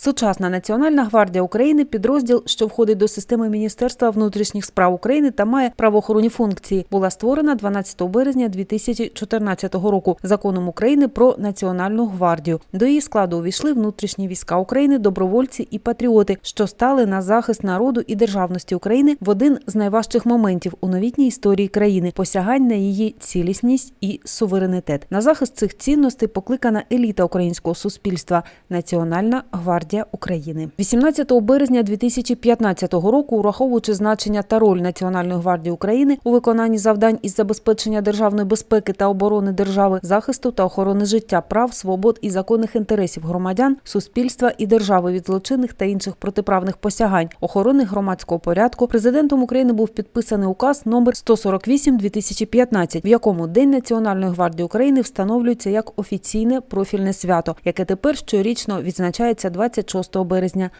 Сучасна Національна гвардія України підрозділ, що входить до системи Міністерства внутрішніх справ України та має правоохоронні функції, була створена 12 березня 2014 року законом України про Національну гвардію. До її складу увійшли внутрішні війська України, добровольці і патріоти, що стали на захист народу і державності України в один з найважчих моментів у новітній історії країни посягань на її цілісність і суверенітет. На захист цих цінностей покликана еліта українського суспільства Національна гвардія України. 18 березня 2015 року, ураховуючи значення та роль Національної гвардії України у виконанні завдань із забезпечення державної безпеки та оборони держави, захисту та охорони життя, прав, свобод і законних інтересів громадян, суспільства і держави від злочинних та інших протиправних посягань, охорони громадського порядку, президентом України був підписаний указ номер 148-2015, в якому День Національної гвардії України встановлюється як офіційне профільне свято, яке тепер щорічно відзначається 26 березня.